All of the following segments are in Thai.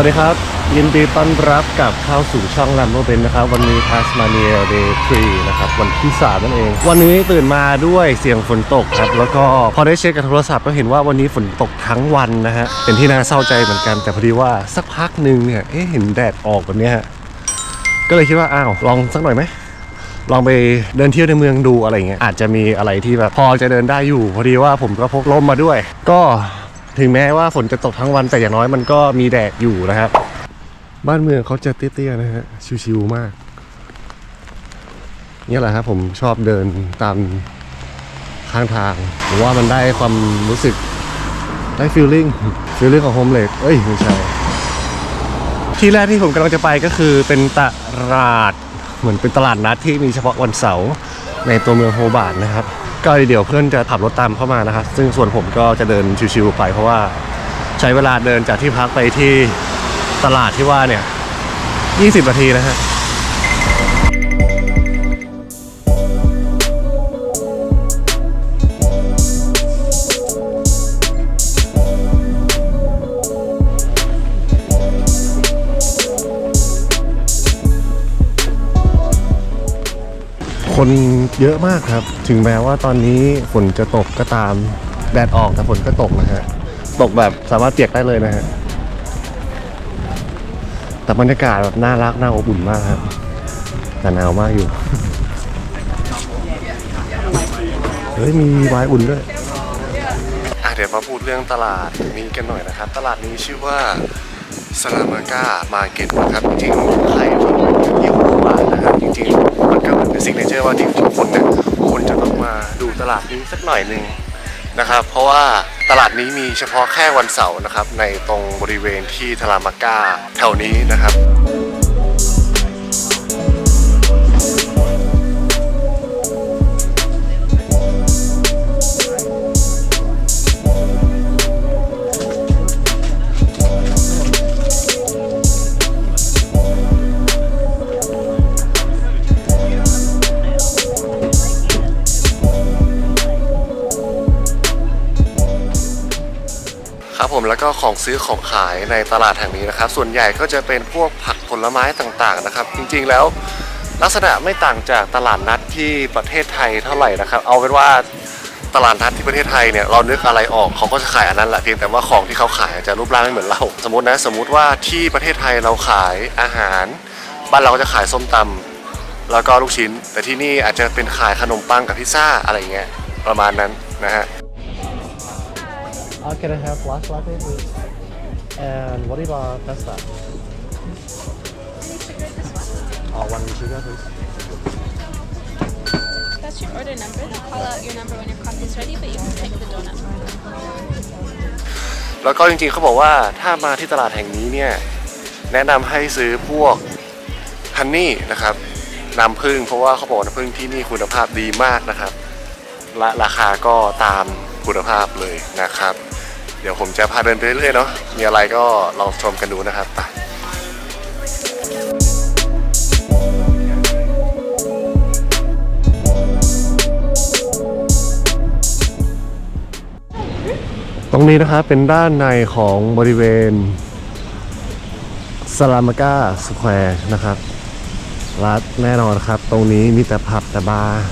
วัสดีครับ ยินดีต้อนรับกับเข้าสู่ช่องลัมโบเบนนะครับ วันนี้ทัสมาเนียเดย์ทรีนะครับวันที่สามนั่นเอง วันนี้ตื่นมาด้วยเสียงฝนตกครับ แล้วก็พอได้เช็คกับโทรศัพท์ก็เห็นว่าวันนี้ฝนตกทั้งวันนะฮะเป็นที่น่าเศร้าใจเหมือนกันแต่พอดีว่าสักพักหนึ่งเนี่ยเอ๊ะเห็นแดดออกแบบเนี้ยฮะก็เลยคิดว่าอ้าวลองสักหน่อยไหมลองไปเดินเที่ยวในเมืองดูอะไรเงี้ยอาจจะมีอะไรที่แบบพอจะเดินได้อยู่ พอดีว่าผมก็พกร่มมาด้วย ก็ ถึงแม้ว่าฝนจะตกทั้งวันแต่อย่างน้อยมันก็มีแดดอยู่นะครับ บ้านเมืองเขาจะเตี้ยๆนะฮะชิวๆมากนี่แหละครับผมชอบเดินตามข้างทางผมว่ามันได้ความรู้สึกได้ฟีลลิ่งฟีลลิ่งของโฮมเลดเอ้ยไม่ใช่ที่แรกที่ผมกำลังจะไปก็คือเป็นตลาดเหมือนเป็นตลาดนัดที่มีเฉพาะวันเสาร์ในตัวเมืองโฮบาร์ดนะครับ ก็เดี๋ยวเพื่อนจะขับรถตามเข้ามานะครับ ซึ่งส่วนผมก็จะเดินชิวๆไป เพราะว่าใช้เวลาเดินจากที่พักไปที่ตลาดที่ว่าเนี่ย 20 นาทีนะฮะ คนเยอะมากครับ ถึงแม้ว่าตอนนี้ฝนจะตกก็ตามแดดออกแต่ฝนก็ตกนะฮะ ตกแบบสามารถเปียกได้เลยนะฮะ แต่บรรยากาศแบบน่ารักน่าอบอุ่นมากครับ แต่หนาวมากอยู่ เฮ้ยมีวน์อุ่นด้วยอะเดี๋ยวมาพูดเรื่องตลาดนี้กันหน่อยนะครับ ตลาดนี้ชื่อว่าสลามาก้ามาเก็ตนะครับจริงๆใครที่ ลาดนี้สักหน่อยหนึ่งนะครับ เพราะว่าตลาดนี้มีเฉพาะแค่วันเสาร์นะครับ ในตรงบริเวณที่ทรามาก้าแถวนี้นะครับ ครับผมแล้วก็ของซื้อของขายในตลาดแห่งนี้นะครับ ส่วนใหญ่ก็จะเป็นพวกผักผลไม้ต่างๆนะครับ จริงๆแล้วลักษณะไม่ต่างจากตลาดนัดที่ประเทศไทยเท่าไหร่นะครับ เอาเป็นว่าตลาดนัดที่ประเทศไทยเนี่ยเรานึกอะไรออกเขาก็จะขายอันนั้นแหละเพียงแต่ว่าของที่เขาขายอาจจะรูปร่างไม่เหมือนเรา สมมตินะสมมุติว่าที่ประเทศไทยเราขายอาหาร บ้านเราก็จะขายส้มตำแล้วก็ลูกชิ้น แต่ที่นี่อาจจะเป็นขายขนมปังกับพิซซ่าอะไรเงี้ยประมาณนั้นนะฮะ Uh, can I have flash latte, please? And what about pasta? Oh, one sugar, please. That's your order number. They'll call out your number when your coffee's ready, but you can pick the donut. แล้วก็จริงๆเขาบอกว่าถ้ามาที่ตลาดแห่งนี้เนี่ย แนะนำให้ซื้อพวกฮันนี่นะครับน้ำผึ้งเพราะว่าเขาบอกว่าน้ำผึ้งที่นี่คุณภาพดีมากนะครับ และราคาก็ตามคุณภาพเลยนะครับ เดี๋ยวผมจะพาเดินไปเรื่อยๆเนาะมีอะไรก็ลองชมกันดูนะครับไปตรงนี้นะครับเป็นด้านในของบริเวณสลามาก้าสแควร์นะครับรัดแน่นอนครับ ตรงนี้มีแต่ผับแต่บาร์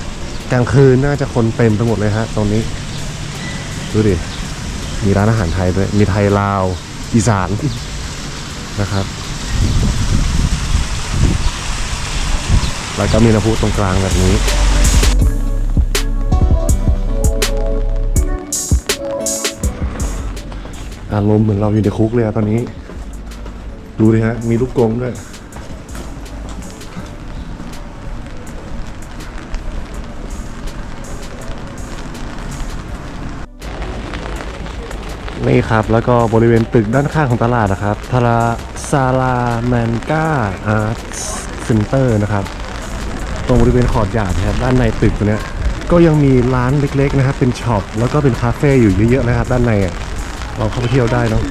กลางคืนน่าจะคนเต็มไปหมดเลยฮะตรงนี้ ดูดิ มีร้านอาหารไทยด้วย มีไทยลาวอีสานนะครับ แล้วก็มีน้ำพุตรงกลางแบบนี้อารมณ์เหมือนเราอยู่ในคุกเลยอะตอนนี้ ดูดิฮะ มีลูกกงด้วย นี่ครับ แล้วก็บริเวณตึกด้านข้างของตลาดนะครับทาราซาลาแมนกาอาร์ตเซ็นเตอร์นะครับ ตรงบริเวณขอดหยาดนะครับด้านในตึกตัวเนี้ยก็ยังมีร้านเล็กๆนะครับ เป็นช็อปแล้วก็เป็นคาเฟ่อยู่เยอะๆนะครับ ด้านในลองเข้าไปเที่ยวได้เนาะ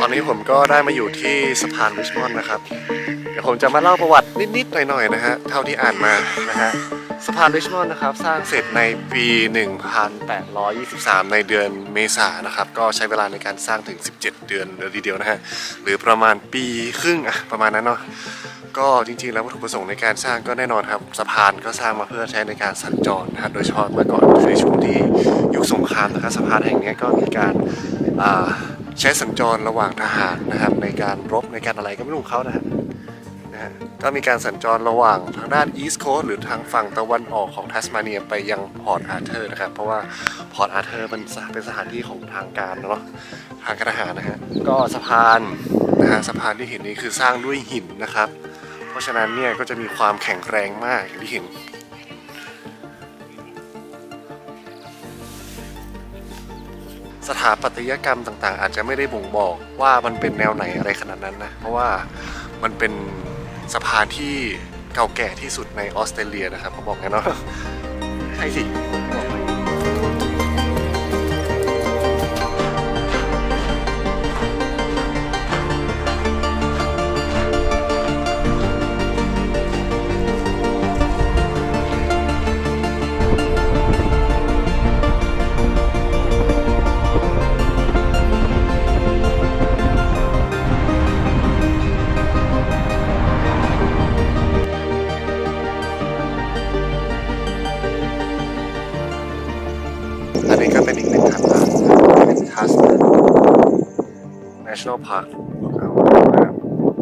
ตอนนี้ผมก็ได้มาอยู่ที่สะพานวิชมอนนะครับ เดี๋ยวผมจะมาเล่าประวัตินิด ๆ หน่อย ๆ นะฮะ เท่าที่อ่านมานะฮะ พานริชมอนด์นะครับ สร้างเสร็จในปี 1823 ในเดือนเมษายนนะครับ ก็ใช้เวลาในการสร้างถึง 17 เดือนเลยทีเดียวนะฮะ หรือประมาณปีครึ่งอะประมาณนั้นเนาะ ก็จริงๆ แล้ววัตถุประสงค์ในการสร้างก็แน่นอนครับ สะพานก็สร้างมาเพื่อใช้ในการสัญจรนะครับโดยเฉพาะเมื่อก่อนในช่วงที่ยุคสงครามนะครับ สะพานแห่งนี้ก็มีการใช้สัญจรระหว่างทหารนะครับในการรบในการอะไรก็ไม่รู้เขานะฮะ นะฮะก็มีการสัญจรระหว่างทางด้านอีสต์โคสหรือทางฝั่งตะวันออกของทัสมาเนียไปยังพอร์ตอาร์เธอร์นะครับ เพราะว่าพอร์ตอาร์เธอร์มันเป็นสถานที่ของทางการเนาะทางการทหารนะฮะก็สะพานนะฮะสะพานที่เห็นนี้คือสร้างด้วยหินนะครับ เพราะฉะนั้นเนี่ยก็จะมีความแข็งแรงมากอย่างที่เห็นสถาปัตยกรรมต่างๆ อาจจะไม่ได้บ่งบอกว่ามันเป็นแนวไหนอะไรขนาดนั้นนะ เพราะว่ามันเป็น สะพานที่เก่าแก่ที่สุดในออสเตรเลียนะครับเขาบอกงั้นเนาะใช่สิ National Park นะครับ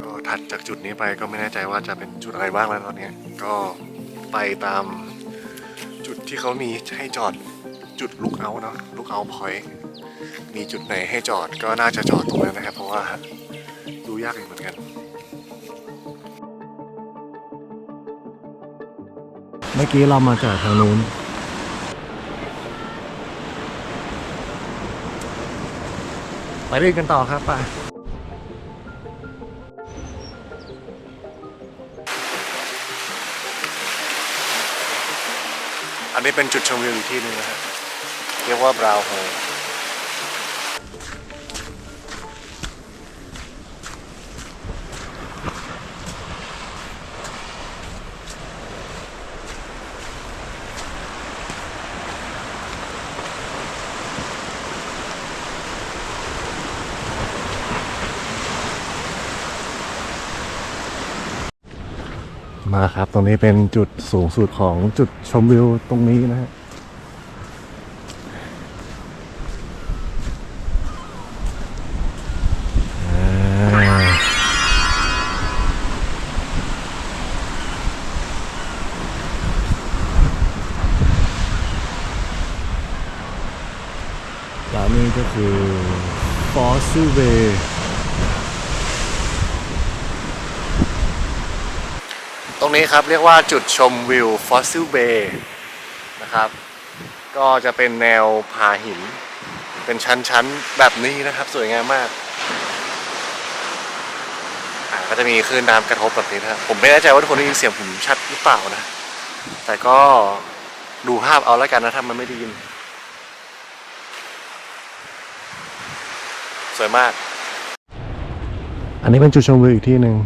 ก็ถัดจากจุดนี้ไปก็ไม่แน่ใจว่าจะเป็นจุดอะไรบ้างแล้วตอนนี้ก็ไปตามจุดที่เขามีให้จอดจุดลุกเอาเนาะลุกเอาพอยต์มีจุดไหนให้จอดก็น่าจะจอดตรงนั้นนะครับ เพราะว่าดูยากอยู่เหมือนกัน เมื่อกี้เรามาจากทางนู้นไปเรื่อยกันต่อครับไป นี้เป็นจุดชมวิวอีกที่หนึ่งนะครับเรียกว่าบราวโฮ มาครับ ตรงนี้เป็นจุดสูงสุดของจุดชมวิวตรงนี้นะฮะอ่าและนี่ก็คือ Fossil Bay ต รงนี้ครับเรียกว่าจุดชมวิว Fossil Bay นะครับ ก็จะเป็นแนวผาหิน เป็นชั้นๆ แบบนี้นะครับ สวยงามมากก็จะมีคลื่นน้ำกระทบแบบนี้นะครับผมไม่แน่ใจว่าทุกคนได้ยินเสียงผมชัดหรือเปล่านะ แต่ก็ดูภาพเอาแล้วกันนะถ้ามันไม่ได้ยิน สวยมาก อันนี้เป็นจุดชมวิวอีกที่หนึ่ง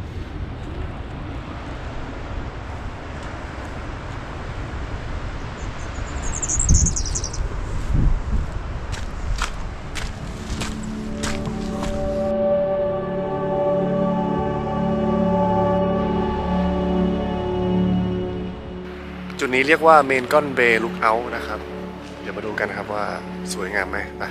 เรียกว่าเมนกอนเบย์ลุกเอานะครับ เดี๋ยวมาดูกันนะครับว่าสวยงามไหมไป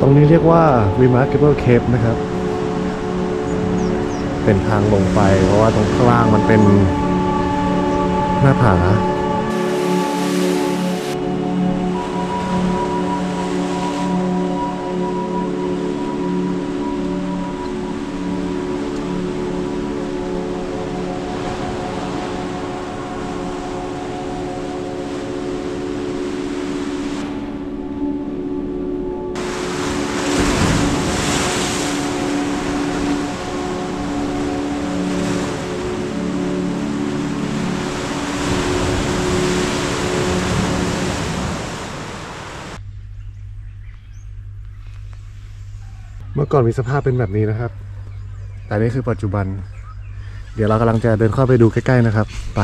ตรงนี้เรียกว่า Remarkable Cave นะครับ เป็นทางลงไป เพราะว่าตรงข้างล่างมันเป็นหน้าผา ก่อนมีสภาพเป็นแบบนี้นะครับ แต่นี่คือปัจจุบัน เดี๋ยวเรากำลังจะเดินเข้าไปดูใกล้ๆนะครับไป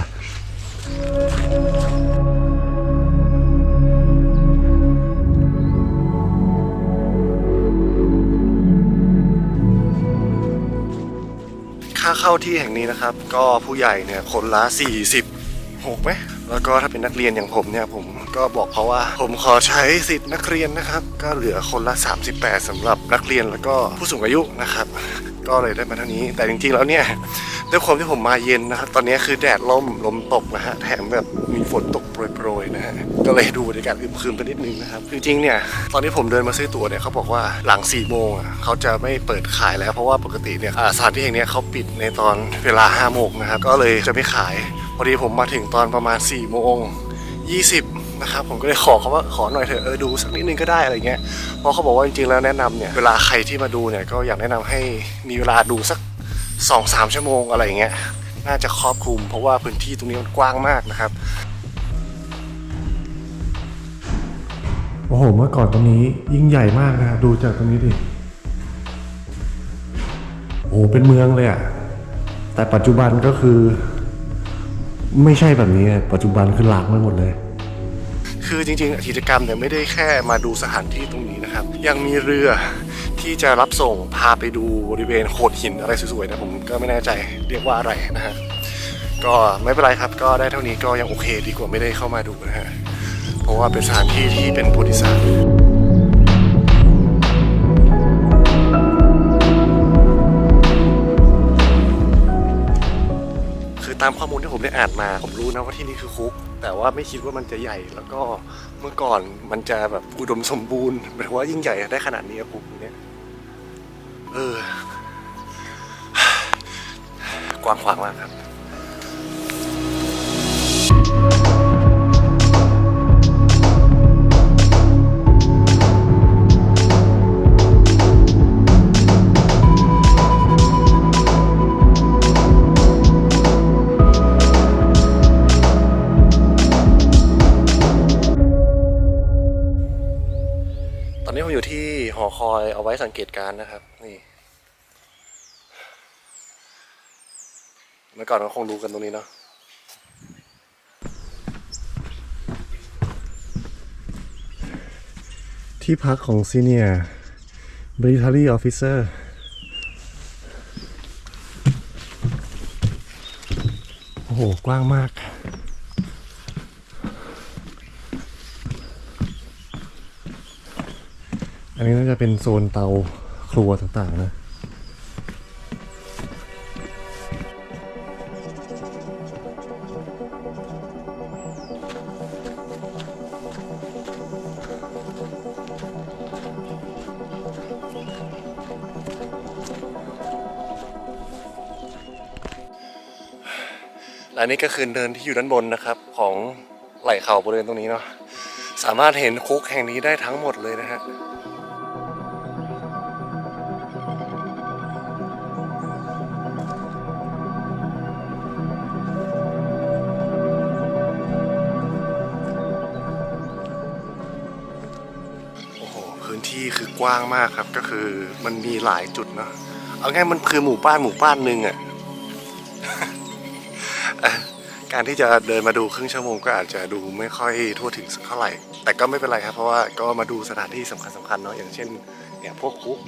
ค่าเข้าที่แห่งนี้นะครับ ก็ผู้ใหญ่เนี่ยคนละ40หกไหม แล้วก็ถ้าเป็นนักเรียนอย่างผมเนี่ยผมก็บอกเขาว่า ผมขอใช้สิทธิ์นักเรียนนะครับ ก็เหลือคนละ 38สำหรับนักเรียนแล้วก็ผู้สูงอายุนะครับ ก็เลยได้มาเท่านี้ แต่จริงๆแล้วเนี่ยด้วยความที่ผมมาเย็นนะครับตอนนี้คือแดดล่มลมตกนะฮะแถมแบบมีฝนตกโปรยๆนะฮะก็เลยดูบรรยากาศอึมครึมไปนิดนึงนะครับจริงๆเนี่ยตอนที่ผมเดินมาซื้อตั๋วเนี่ยเขาบอกว่าหลัง4ี่โมงเขาจะไม่เปิดขายแล้วเพราะว่าปกติเนี่ยสถานที่แห่งนี้เขาปิดในตอนเวลา5้าโมงนะครับก็เลยจะไม่ขาย พอดีผมมาถึงตอนประมาณ4ี่โมง20นะครับผมก็เลยขอเขาว่าขอหน่อยเถอะเออดูสักนิดนึงก็ได้อะไรเงี้ยเพราะเขาบอกว่าจริงๆแล้วแนะนำเนี่ยเวลาใครที่มาดูเนี่ยก็อยากแนะนำให้มีเวลาดูสัก2อสามชั่วโมงอะไรอย่างเงี้ยน่าจะครอบคลุม เพราะว่าพื้นที่ตรงนี้มันกว้างมากนะครับโอ้โหเมื่อก่อนตรงนี้ยิ่งใหญ่มากนะดูจากตรงนี้ดิโอ้เป็นเมืองเลยอะแต่ปัจจุบันก็คือ ไม่ใช่แบบนี้ปัจจุบันคือหลากไปหมดเลย คือจริงๆกิจกรรมเนี่ยไม่ได้แค่มาดูสถานที่ตรงนี้นะครับ ยังมีเรือที่จะรับส่งพาไปดูบริเวณโขดหินอะไรสวยๆนะผมก็ไม่แน่ใจเรียกว่าอะไรนะฮะก็ไม่เป็นไรครับ ก็ได้เท่านี้ก็ยังโอเคดีกว่าไม่ได้เข้ามาดูนะฮะเพราะว่าเป็นสถานที่ที่เป็นประวัติศาสตร์ ตามข้อมูลที่ผมได้อ่านมา ผมรู้นะว่าที่นี่คือคุก แต่ว่าไม่คิดว่ามันจะใหญ่ แล้วก็เมื่อก่อนมันจะแบบอุดมสมบูรณ์หมายว่ายิ่งใหญ่ได้ขนาดนี้อะคุกเนี้ยเออกว้างขวางมากครับ คอยเอาไว้สังเกตการนะครับ นี่เมื่อก่อนเราคงดูกันตรงนี้เนาะที่พักของซีเนียร์บริทารีออฟฟิเซอร์โอ้โห กว้างมาก อันนี้น่าจะเป็นโซนเตาครัวต่างๆนะและนี่ก็คือเนินที่อยู่ด้านบนนะครับ ของไหล่เขาบริเวณตรงนี้เนาะสามารถเห็นคุกแห่งนี้ได้ทั้งหมดเลยนะฮะ กว้างมากครับ ก็คือมันมีหลายจุดเนาะเอาง่ายมันคือหมู่บ้านหมู่บ้านหนึ่งอะเอ่อการที่จะเดินมาดูครึ่งชั่วโมงก็อาจจะดูไม่ค่อยทั่วถึงสักเท่าไหร่ แต่ก็ไม่เป็นไรครับ เพราะว่าก็มาดูสถานที่สำคัญสำคัญๆเนาะอย่างเช่นเนี่ยพวกคุก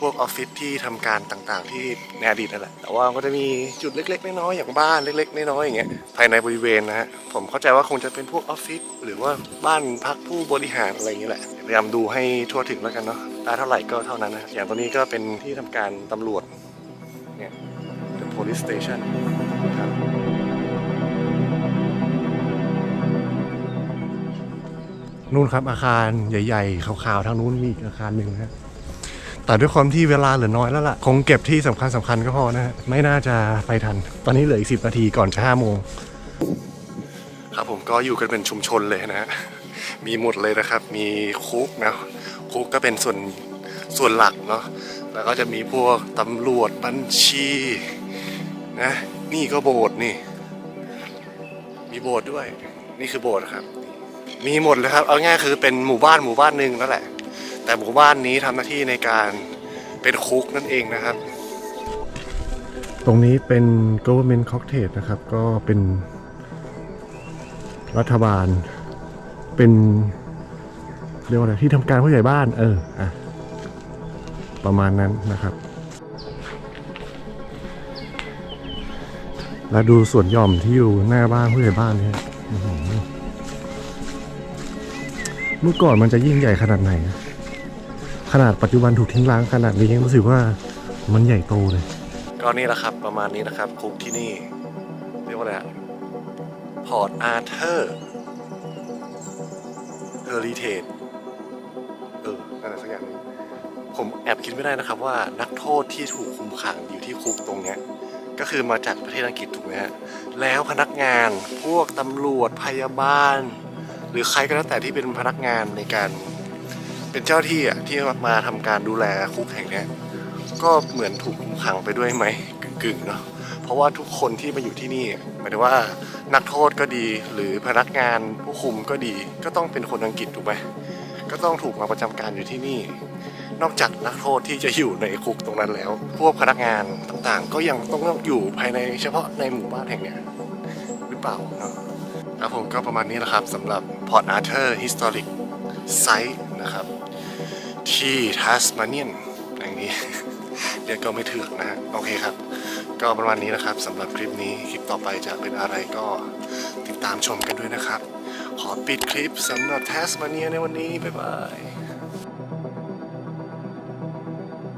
พวกออฟฟิศที่ทำการต่างๆ ที่ในอดีตนั่นแหละแต่ว่าก็จะมีจุดเล็ก ๆ น้อยๆอย่างบ้านเล็ก ๆ น้อยๆอย่างเงี้ยภายในบริเวณนะฮะผมเข้าใจว่าคงจะเป็นพวกออฟฟิศหรือว่าบ้านพักผู้บริหารอะไรอย่างเงี้ยแหละพยายามดูให้ทั่วถึงแล้วกันเนาะ ได้เท่าไหร่ก็เท่านั้นนะ อย่างตรงนี้ก็เป็นที่ทำการตำรวจ เนี่ย the police station ครับนู่นครับอาคารใหญ่ๆขาวๆทางนู้นมีอีกอาคารหนึ่งนะแต่ด้วยความที่เวลาเหลือน้อยแล้วล่ะ คงเก็บที่สำคัญสำคัญๆก็พอนะฮะไม่น่าจะไปทัน ตอนนี้เหลืออีกสินาทีก่อนจะห้าโมงครับผมก็อยู่กันเป็นชุมชนเลยนะฮะมีหมดเลยนะครับ มีคุกนะ คุกก็เป็นส่วนส่วนหลักเนาะแล้วก็จะมีพวกตำรวจบัญชีนะนี่ก็โบสถ์นี่ มีโบสถ์ด้วย นี่คือโบสถ์ครับ มีหมดเลยครับ เอาง่ายคือเป็นหมู่บ้านหมู่บ้านหนึ่งนั่นแหละ แต่หมู่บ้านนี้ทำหน้าที่ในการเป็นคุกนั่นเองนะครับ ตรงนี้เป็น government cottage นะครับ ก็เป็นรัฐบาลเป็น เรียกว่าอะไรที่ทำการผู้ใหญ่บ้าน เอออะประมาณนั้นนะครับ แล้วดูสวนหย่อมที่อยู่หน้าบ้านผู้ใหญ่บ้านเนี่ยเมื่อก่อนมันจะยิ่งใหญ่ขนาดไหน ขนาดปัจจุบันถูกทิ้งร้างขนาดนี้ยังรู้สึกว่ามันใหญ่โตเลย ก็นี่แหละครับประมาณนี้นะครับคุกที่นี่ เรียกว่าอะไรพอร์ตอาร์เธอร์เฮอริเทจ ออนั่นแหละสักอย่างหนึงผมแอบคิดไม่ได้นะครับว่านักโทษที่ถูกคุมขังอยู่ที่คุกตรงเนี้ยก็คือมาจากประเทศอังกฤษถูกไหมฮะแล้วพนักงานพวกตำรวจพยาบาล หรือใครก็แล้วแต่ที่เป็นพนักงานในการ เป็นเจ้าที่อะที่มาทำการดูแลคุกแห่งเนี้ยก็เหมือนถูกคุมขังไปด้วยไหมกึ่งๆเนาะเพราะว่าทุกคนที่มาอยู่ที่นี่หมายถึงว่านักโทษก็ดีหรือพนักงานผู้คุมก็ดีก็ต้องเป็นคนอังกฤษถูกไหม ก็ต้องถูกมาประจำการอยู่ที่นี่ นอกจากนักโทษที่จะอยู่ในคุกตรงนั้นแล้ว พวกพนักงานต่างๆ ก็ยังต้องอยู่ภายในเฉพาะในหมู่บ้านแห่งเนี้ยหรือเปล่าเนาะครับผมก็ประมาณนี้แหละครับสำหรับ Port Arthur Historic Site นะครับ ที่ทัสมาเนียนอย่างนี้ เรียกก็ไม่ถือกนะฮะโอเคครับ ก็ประมาณนี้นะครับสำหรับคลิปนี้คลิปต่อไปจะเป็นอะไรก็ติดตามชมกันด้วยนะครับ ขอปิดคลิปสำหรับแทสมาเนียในวันนี้ บ๊ายบาย